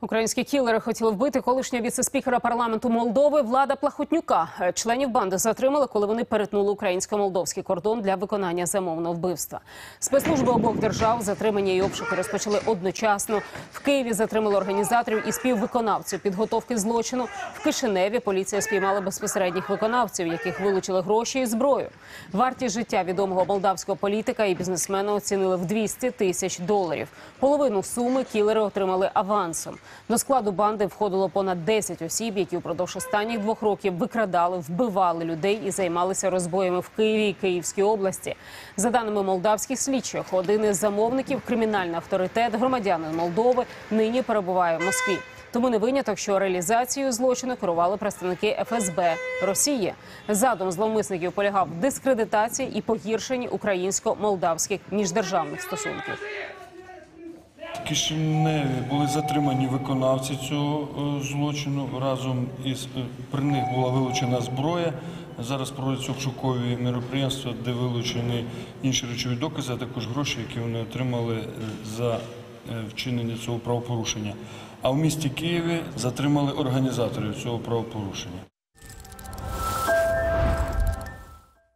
Українські кілери хотіли вбити колишнього віце-спікера парламенту Молдови Влада Плахотнюка. Е, Членів банди затримали, коли вони перетнули українсько-молдовський кордон для виконання замовного вбивства. Спецслужби обох держав затримання і обшуки розпочали одночасно. В Києві затримали організаторів і співвиконавців підготовки злочину. В Кишиневі поліція спіймала безпосередніх виконавців, яких вилучили гроші і зброю. Вартість життя відомого молдавського політика і бізнесмена оцінили в 200 тисяч доларів. Половину суми кілери отримали авансом. До складу банди входило понад 10 осіб, які упродовж останніх двох років викрадали, вбивали людей і займалися розбоями в Києві і Київській області. За даними молдавських слідчих, один із замовників, кримінальний авторитет, громадянин Молдови, нині перебуває в Москві. Тому не виняток, що реалізацією злочину керували представники ФСБ Росії. Задум зловмисників полягав дискредитації і погіршенні українсько-молдавських міждержавних стосунків. Кишиневі були затримані виконавці цього е, злочину. Разом із е, при них була вилучена зброя. Зараз проводяться обшукові мероприємства, де вилучені інші речові докази, а також гроші, які вони отримали е, за вчинення цього правопорушення. А в місті Києві затримали організаторів цього правопорушення.